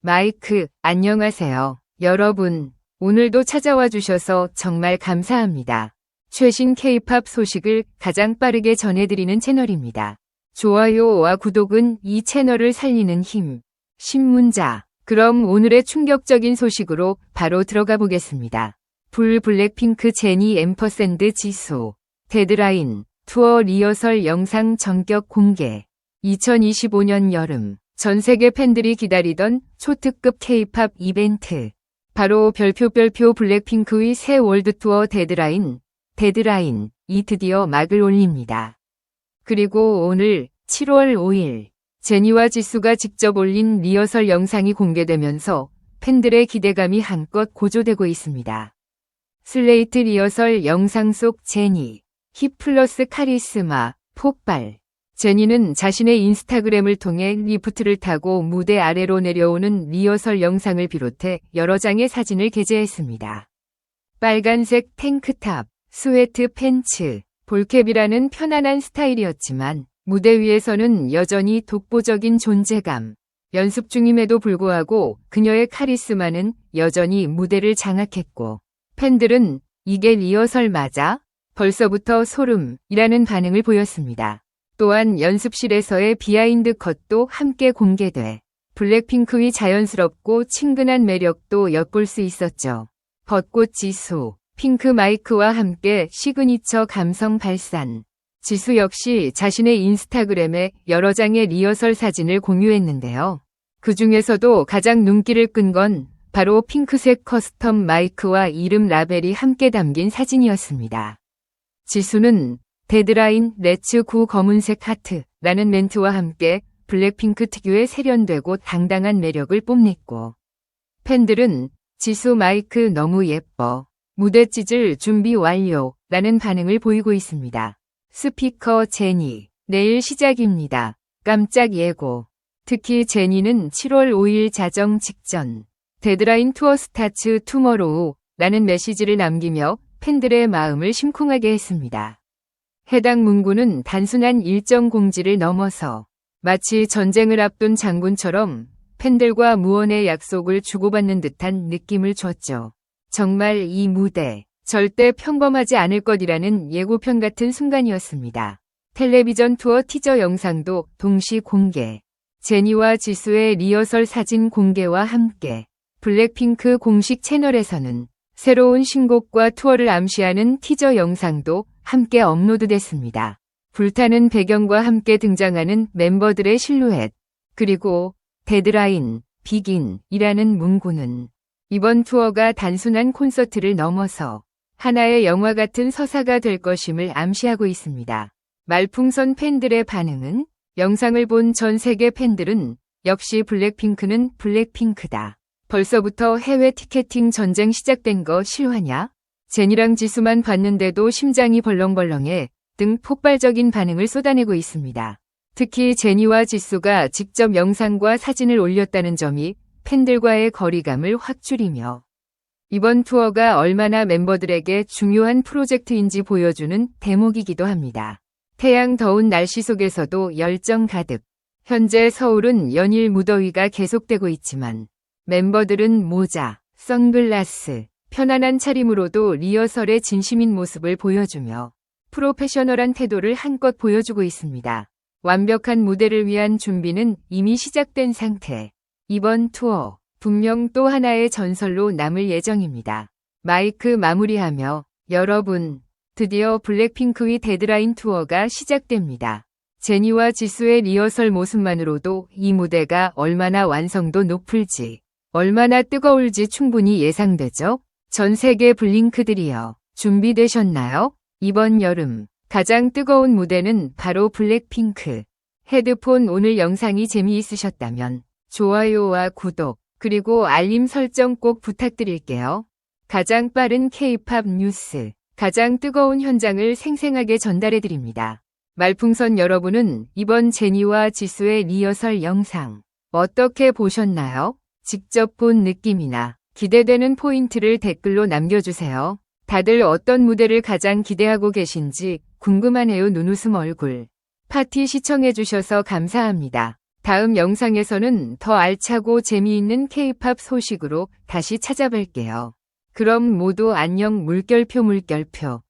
마이크, 안녕하세요. 여러분, 오늘도 찾아와 주셔서 정말 감사합니다. 최신 K-팝 소식을 가장 빠르게 전해드리는 채널입니다. 좋아요와 구독은 이 채널을 살리는 힘. 신문자. 그럼 오늘의 충격적인 소식으로 바로 들어가 보겠습니다. 불 블랙핑크 제니 앰퍼샌드 지수. 데드라인. 투어 리허설 영상 전격 공개. 2025년 여름. 전 세계 팬들이 기다리던 초특급 K-팝 이벤트. 바로 별표 별표 블랙핑크의 새 월드 투어 데드라인. 데드라인. 이 드디어 막을 올립니다. 그리고 오늘 7월 5일 제니와 지수가 직접 올린 리허설 영상이 공개되면서 팬들의 기대감이 한껏 고조되고 있습니다. 슬레이트 리허설 영상 속 제니, 힙 플러스 카리스마, 폭발. 제니는 자신의 인스타그램을 통해 리프트를 타고 무대 아래로 내려오는 리허설 영상을 비롯해 여러 장의 사진을 게재했습니다. 빨간색 탱크탑, 스웨트 팬츠, 볼캡이라는 편안한 스타일이었지만 무대 위에서는 여전히 독보적인 존재감. 연습 중임에도 불구하고 그녀의 카리스마는 여전히 무대를 장악했고 팬들은 이게 리허설 맞아? 벌써부터 소름이라는 반응을 보였습니다. 또한 연습실에서의 비하인드 컷도 함께 공개돼 블랙핑크의 자연스럽고 친근한 매력도 엿볼 수 있었죠. 벚꽃 지수, 핑크 마이크와 함께 시그니처 감성 발산. 지수 역시 자신의 인스타그램에 여러 장의 리허설 사진을 공유했는데요. 그 중에서도 가장 눈길을 끈 건 바로 핑크색 커스텀 마이크와 이름 라벨이 함께 담긴 사진이었습니다. 지수는 데드라인 레츠 구 검은색 하트라는 멘트와 함께 블랙핑크 특유의 세련되고 당당한 매력을 뽐냈고 팬들은 지수 마이크 너무 예뻐. 무대 찢을 준비 완료. 라는 반응을 보이고 있습니다. 스피커 제니. 내일 시작입니다. 깜짝 예고. 특히 제니는 7월 5일 자정 직전. 데드라인 투어 스타츠 투머로우. 라는 메시지를 남기며 팬들의 마음을 심쿵하게 했습니다. 해당 문구는 단순한 일정 공지를 넘어서 마치 전쟁을 앞둔 장군처럼 팬들과 무언의 약속을 주고받는 듯한 느낌을 줬죠. 정말 이 무대 절대 평범하지 않을 것이라는 예고편 같은 순간이었습니다. 텔레비전 투어 티저 영상도 동시 공개. 제니와 지수의 리허설 사진 공개와 함께 블랙핑크 공식 채널에서는 새로운 신곡과 투어를 암시하는 티저 영상도 함께 업로드됐습니다. 불타는 배경과 함께 등장하는 멤버들의 실루엣, 그리고 데드라인, 비긴이라는 문구는 이번 투어가 단순한 콘서트를 넘어서 하나의 영화 같은 서사가 될 것임을 암시하고 있습니다. 말풍선 팬들의 반응은 영상을 본 전 세계 팬들은 역시 블랙핑크는 블랙핑크다. 벌써부터 해외 티켓팅 전쟁 시작된 거 실화냐? 제니랑 지수만 봤는데도 심장이 벌렁벌렁해 등 폭발적인 반응을 쏟아내고 있습니다. 특히 제니와 지수가 직접 영상과 사진을 올렸다는 점이 팬들과의 거리감을 확 줄이며 이번 투어가 얼마나 멤버들에게 중요한 프로젝트인지 보여주는 대목이기도 합니다. 태양 더운 날씨 속에서도 열정 가득. 현재 서울은 연일 무더위가 계속되고 있지만 멤버들은 모자, 선글라스, 편안한 차림으로도 리허설에 진심인 모습을 보여주며 프로페셔널한 태도를 한껏 보여주고 있습니다. 완벽한 무대를 위한 준비는 이미 시작된 상태. 이번 투어 분명 또 하나의 전설로 남을 예정입니다. 마이크 마무리하며 여러분 드디어 블랙핑크의 데드라인 투어가 시작됩니다. 제니와 지수의 리허설 모습만으로도 이 무대가 얼마나 완성도 높을지 얼마나 뜨거울지 충분히 예상되죠? 전 세계 블링크들이여 준비되셨나요? 이번 여름 가장 뜨거운 무대는 바로 블랙핑크. 헤드폰 오늘 영상이 재미있으셨다면 좋아요와 구독 그리고 알림 설정 꼭 부탁드릴게요. 가장 빠른 K-팝 뉴스, 가장 뜨거운 현장을 생생하게 전달해드립니다. 말풍선 여러분은 이번 제니와 지수의 리허설 영상 어떻게 보셨나요? 직접 본 느낌이나 기대되는 포인트를 댓글로 남겨주세요. 다들 어떤 무대를 가장 기대하고 계신지 궁금하네요. 눈웃음 얼굴. 파티 시청해주셔서 감사합니다. 다음 영상에서는 더 알차고 재미있는 K-팝 소식으로 다시 찾아뵐게요. 그럼 모두 안녕 물결표 물결표.